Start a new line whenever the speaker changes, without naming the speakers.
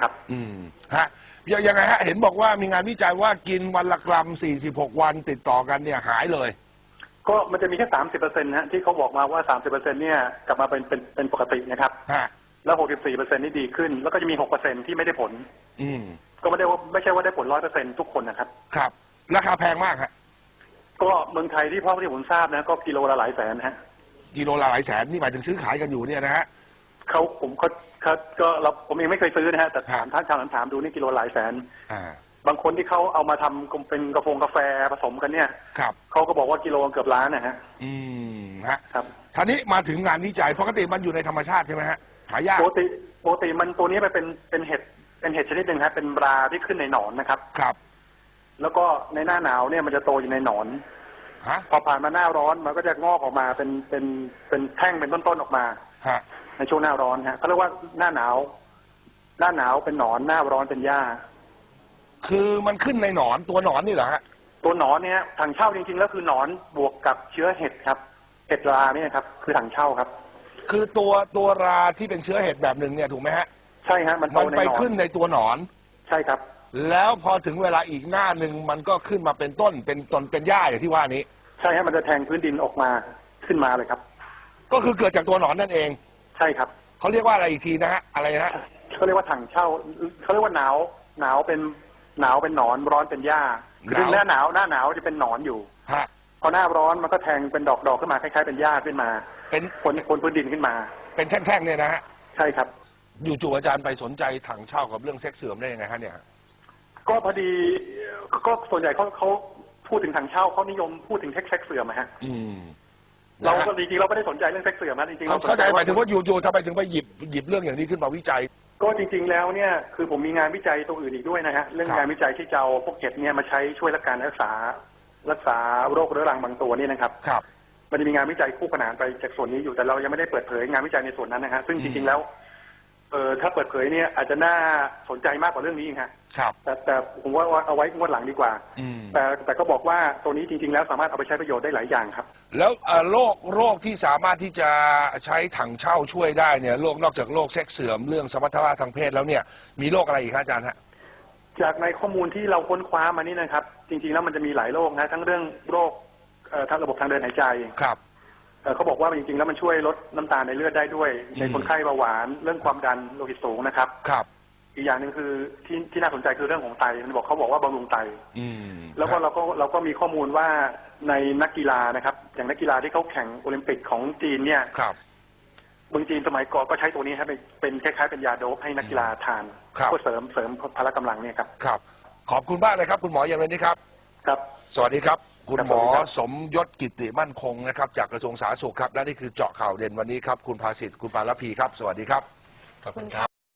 ครับ
อืมฮะยังยังไงฮะ เห็นบอกว่ามีงานวิจัยว่ากินวันละกรัม 46 วันติดต่อกันเนี่ยหายเลย
ก็มันจะมีแค่สามสิบเปอร์เซ็นต์ฮะที่เขาบอกมาว่าสามสิบเปอร์เซ็นต์เนี่ยกลับมาเป็นเป็นเป็นปกตินะครับ
ฮะ
แล้วหกสิบสี่เปอร์เซ็นต์นี่ดีขึ้น แล้วก็จะมีหกเปอร์เซ็นต์ที่ไม่ได้ผล
อืม
ก็ไม่ได้ว่าไม่ใช่ว่าได้ผลร้อยเปอร์เซ็นต์ทุกคนนะครับ
ครับ ราคาแพงมากฮะ
ก็เมืองไทยที่พ่อที่ผมทราบนะก็กิโลละหลายแสนฮะ
กิโลละหลายแสนนี่หมายถึงซื้อขายกันอยู่เนี่ยนะฮะ
เขาผมเขาเขาก็เราผมเองไม่เคยซื้อนะฮะแต่ถาม
ครับ
ท่านชาวถามดูนี่กิโลหลายแสน
อ่า
บางคนที่เขาเอามาทำเป็นกาแฟกาแฟผสมกันเนี่ย
ครับ
เขาก็บอกว่ากิโลเกือบล้านนะฮะ
อืมฮะ
ครับ
ท่านี้มาถึงงานวิจัยปกติมันอยู่ในธรรมชาติใช่ไหมฮะหายาก
ปกติปกติมันตัวนี้มันเป็นเป็นเห็ดเป็นเห็ดชนิดหนึ่งครับเป็นปลาที่ขึ้นในหนอนนะครับ
ครับ
แล้วก็ในหน้าหนาวเนี่ยมันจะโตอยู่ในหนอน
ฮะ
พอผ่านมาหน้าร้อนมันก็จะงอกออกมาเป็นเป็นเป็นแท่งเป็นต้นๆออกมา
ฮะ
ในช่วงหน้าร้อนฮะเขาเรียกว่าหน้าหนาว หน้าหนาวเป็นหนอนหน้าร้อนเป็นหญ้า
คือมันขึ้นในหนอนตัวหนอนนี่เหรอฮะ
ตัวหนอนเนี่ยถังเช่าจริงๆแล้วคือหนอนบวกกับเชื้อเห็ดครับเห็ดราเนี่ยครับ คือถังเช่าครับ
คือตัวตัวราที่เป็นเชื้อเห็ดแบบหนึ่งเนี่ยถูกไหมฮะ
ใช่ฮะมันโต
มัน
ใน
ไป
หนอน
ขึ้นในตัวหนอน
ใช่ครับ
แล้วพอถึงเวลาอีกหน้าหนึ่งมันก็ขึ้นมาเป็นต้นเป็นตนเป็นหญ้าอย่างที่ว่านี้
ใช่ฮะมันจะแทงพื้นดินออกมาขึ้นมาเลยครับ
ก็คือเกิดจากตัวหนอนนั่นเอง
ใช่ครับ
เขาเรียกว่าอะไรอีกทีนะฮะอะไรนะฮะ
เขาเรียกว่าถังเช่าเขาเรียกว่าหนาว หนาวเป็นหนาวเป็นหนอนร้อนเป็นหญ้าคือหน้าหนาวหน้าหนาวจะเป็นหนอนอยู่
ฮะ
พอหน้าร้อนมันก็แทงเป็นดอกดอกๆขึ้นมาคล้ายๆเป็นหญ้าขึ้นมา
เป็น
คนคนพื้นดินขึ้นมา
เป็นแท่งๆเนี่ยนะฮะ
ใช่ครับ
อยู่จู่ๆอาจารย์ไปสนใจถังเช่ากับเรื่องเซ็กซ์เสื่อมได้ยังไงฮะเนี่ย
ก็พอดีก็ส่วนใหญ่เขาเขาพูดถึงถังเช่าเขานิยมพูดถึงเทคเซ็กเสื่อมอะฮะ
อืม
เรา
นะฮะ
ก็จริงๆเราไม่ได้สนใจเรื่องเซ็กเสื่อมนะจริงๆ
เขา
เราสน
เข้าใจ
ใจ
หมายถึงว่าอยู่ๆทำไมถึงไปหยิบหยิบเรื่องอย่างนี้ขึ้นมาวิจัย
ก็จริง ๆ แล้วเนี่ยคือผมมีงานวิจัยตัวอื่นอีกด้วยนะฮะเรื่อง
ครับ
งานวิจัยที่จะเอาพวกเห็ดเนี่ยมาใช้ช่วยรักการรักษา รักษาโรคเรื้อรังบางตัวเนี่ยนะครับ
ครับ
มันจะมีงานวิจัยคู่ขนานไปจากส่วนนี้อยู่แต่เรายังไม่ได้เปิดเผยงานวิจัยในส่วนนั้นนะฮะซึ่งจริงๆแล้วเออถ้าเปิดเผยเนี่ยอาจจะน่าสนใจมากกว่าเรื่องนี้อีกฮะ
ครับ
แต่แต่ผมว่าเอาไว้งวดหลังดีกว่า
อืม
แต่แต่ก็บอกว่าตัวนี้จริง ๆ แล้วสามารถเอาไปใช้ประโยชน์ได้หลายอย่างครับ
แล้วเอ่อโรคโรคที่สามารถที่จะใช้ถังเช่าช่วยได้เนี่ยโรคนอกจากโรคเซ็กซ์เสื่อมเรื่องสมรรถภาพทางเพศแล้วเนี่ย มีโรคอะไรอีกครับอาจารย์ฮะ
จากในข้อมูลที่เราค้นคว้ามานี่นะครับ จริง ๆ แล้วมันจะมีหลายโรคนะทั้งเรื่องโรคเอ่อทางระบบทางเดินหายใจ
ครับ
เอ่อเขาบอกว่าจริงๆ แล้วมันช่วยลดน้ำตาลในเลือดได้ด้วย ใน
อืม
คนไข้เบาหวานเรื่องความดันโลหิตสูงนะครับ
ครับ
อีกอย่างหนึ่งคือที่ที่น่าสนใจคือเรื่องของไตมันบอกเขาบอกว่าบำรุงไต
อืม
แล้วก็เราก็เราก็มีข้อมูลว่าในนักกีฬานะครับ อย่างนักกีฬาที่เขาแข่งโอลิมปิกของจีนเนี่ย
ครับ
เมืองจีนสมัยก่อนก็ใช้ตัวนี้ครับเป็นเป็นคล้ายๆเป็นยาโดปให้นักกีฬาทาน
ครับ
เพื่อเสริมเสริมพละกำลังเนี่ยครับ
ครับ ขอบคุณมากเลยครับคุณหมออย่างไรนี้ครับ
ครับ
สวัสดีครับ คุณ
ครับ
หมอ
สวัสดีครับ
สมยศกิติมั่นคงนะครับ จากกระทรวงสาธารณสุขครับ และนี่คือเจาะข่าวเด่นวันนี้ครับ คุณภาสิทธิ์คุณปาลพีครับ สวัสดีครับ
ขอบคุณครับ